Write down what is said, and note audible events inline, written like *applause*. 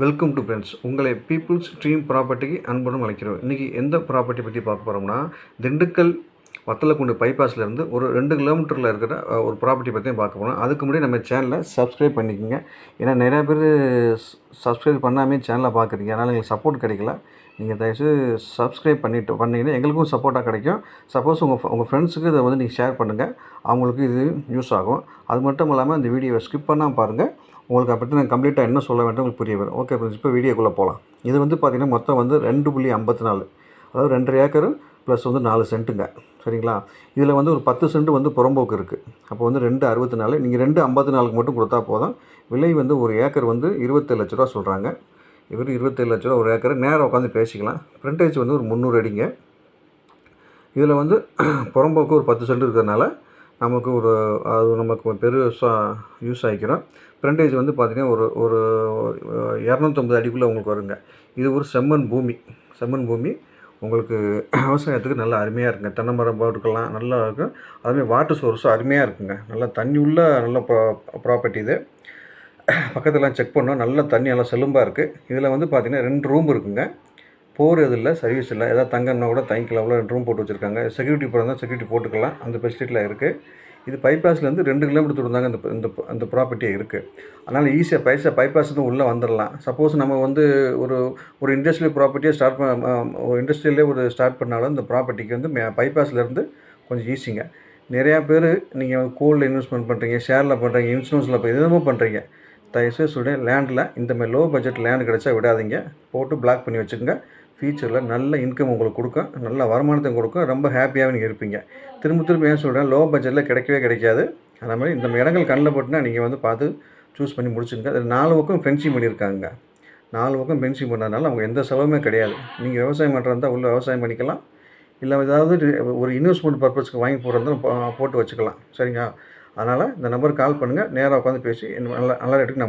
Welcome to friends உங்களை peoples dream ப்ராப்பர்ட்டிக்கு அன்புடன் அழைக்கிறோம். இன்றைக்கி எந்த ப்ராப்பர்ட்டி பற்றி பார்க்க போகிறோம்னா திண்டுக்கல் வத்தலக்குண்டு பைபாஸ்லேருந்து ஒரு ரெண்டு கிலோமீட்டரில் இருக்கிற ஒரு ப்ராப்பர்ட்டி பற்றி பார்க்க போகிறோம் அதுக்கு முன்னாடி நம்ம சேனலை சப்ஸ்கிரைப் பண்ணிக்கோங்க. ஏன்னா நிறையா பேர் சப்ஸ்கிரைப் பண்ணாமே சேனலை பார்க்குறீங்க அதனால் எங்களுக்கு சப்போர்ட் கிடைக்கல. நீங்கள் தயவுசெய்து சப்ஸ்கிரைப் பண்ணிட்டு பண்ணிங்கன்னா எங்களுக்கும் சப்போர்ட்டாக கிடைக்கும். சப்போஸ் உங்கள் உங்கள் ஃப்ரெண்ட்ஸுக்கு இதை வந்து நீங்கள் ஷேர் பண்ணுங்கள் அவங்களுக்கு இது யூஸ் ஆகும். அது மட்டும் இல்லாமல் இந்த வீடியோவை ஸ்கிப் பண்ணால் பாருங்கள் உங்களுக்கு அப்படி நான் கம்ப்ளீட்டாக என்ன சொல்ல வேண்டும் உங்களுக்கு புரிய வரும். ஓகே இப்போ வீடியோக்குள்ளே போகலாம் இது வந்து பார்த்திங்கன்னா மொத்தம் வந்து ரெண்டு புள்ளி ஐம்பத்தி நாலு. அதாவது ரெண்டரை ஏக்கர் ப்ளஸ் வந்து நாலு சென்ட்டுங்க சரிங்களா? இதில் வந்து ஒரு பத்து சென்ட் வந்து புறம்போக்கு இருக்குது அப்போ வந்து ரெண்டு அறுபத்தி நாலு நீங்கள் ரெண்டு ஐம்பத்தி நாலுக்கு மட்டும் கொடுத்தா போதும். விலை வந்து ஒரு ஏக்கர் வந்து இருபத்தேழு லட்ச ரூபா சொல்கிறாங்க இவர் இருபத்தேழு லட்ச ரூபா ஒரு ஏக்கர். நேராக உட்காந்து பேசிக்கலாம். ஃப்ரண்டேஜ் வந்து ஒரு முந்நூறு அடிங்க. இதில் வந்து *clears throat* புறம்போக்கு ஒரு பத்து சென்ட் இருக்கிறதுனால நமக்கு ஒரு அது நமக்கு பெருசாக யூஸ் ஆகிக்கிறோம் ஃப்ரண்டேஜ் வந்து பார்த்திங்கன்னா ஒரு ஒரு இரநூத்தம்பது அடிக்குள்ளே உங்களுக்கு வருங்க. இது ஒரு செம்மண் பூமி. செம்மண் பூமி. உங்களுக்கு விவசாயத்துக்கு நல்லா அருமையாக இருக்குங்க. தென்னை மரம் போட்டுக்கலாம் நல்லா இருக்கும் அதுமாதிரி வாட்டர் சோர்ஸும் அருமையாக இருக்குங்க. நல்லா தண்ணி உள்ள நல்ல ப்ராப்பர்ட்டி இது. பக்கத்துலாம் செக் பண்ணோம். நல்ல தண்ணி நல்லா செலும்பாக இருக்குது இதில் வந்து பார்த்திங்கன்னா ரெண்டு ரூம் இருக்குங்க. போர் எது இல்லை சர்வீஸ் இல்லை. ஏதாவது தங்கன்னா கூட தங்கிக்கலாம். அவ்வளோ ரெண்டு ரூம் போட்டு வச்சுருக்காங்க. செக்யூரிட்டி போகிறதா செக்யூரிட்டி போட்டுக்கலாம். அந்த ஃபெசிலிட்டியில் இருக்குது இது பைபாஸ்லேருந்து ரெண்டு கிலோமீட்டர் தூரம் தாங்க இந்த இந்த இந்த ப்ராப்பர்ட்டியே இருக்குது அதனால் ஈஸியாக பைசா பைபாஸ் தான் உள்ளே வந்துடலாம் சப்போஸ் நம்ம வந்து ஒரு ஒரு இண்டஸ்ட்ரியல் ப்ராப்பர்ட்டியை ஸ்டார்ட் பண்ண ஒரு இண்டஸ்ட்ரியலே ஒரு ஸ்டார்ட் பண்ணாலும் இந்த ப்ராப்பர்ட்டிக்கு வந்து பைபாஸ்லேருந்து கொஞ்சம் ஈஸிங்க நிறையா பேர் நீங்கள் கோல்டில் இன்வெஸ்ட்மெண்ட் பண்ணுறீங்க ஷேரில் பண்ணுறீங்க இன்சூரன்ஸில் இப்போ எதுவுமே பண்ணுறீங்க தயவுசெய்து சொல்கிறேன் லேண்டில் இந்தமாதிரி லோ பட்ஜெட் லேண்ட் கிடச்சா விடாதீங்க. போட்டு பிளாக் பண்ணி வச்சுக்கோங்க. ஃபியூச்சரில் நல்ல இன்கம் உங்களுக்கு கொடுக்கும் நல்ல வருமானத்தையும் கொடுக்கும் ரொம்ப ஹாப்பியாகவே நீங்கள் இருப்பீங்க. திரும்ப திரும்ப ஏன் சொல்கிறேன் லோ பட்ஜெட்டில் கிடைக்கவே கிடைக்காது. அதே மாதிரி இந்த இடங்கள் கண்ணில் போட்டுனா நீங்கள் வந்து பார்த்து சூஸ் பண்ணி முடிச்சுங்க அதில் நாலு பக்கம் ஃபென்சிங் பண்ணியிருக்காங்க. நாலு பக்கம் ஃபென்சிங் பண்ணதுனால அவங்க எந்த செலவுமே கிடையாது. நீங்கள் விவசாயம் பண்ணுறதா உள்ள விவசாயம் பண்ணிக்கலாம். இல்லை ஏதாவது ஒரு இன்வெஸ்ட்மெண்ட் பர்பஸ்க்கு வாங்கி போடுறதுனால போட்டு வச்சுக்கலாம். சரிங்களா? அதனால் இந்த நம்பருக்கு கால் பண்ணுங்கள் நேராக உட்காந்து பேசி நல்ல நல்ல ரேட்டுக்கு நம்ம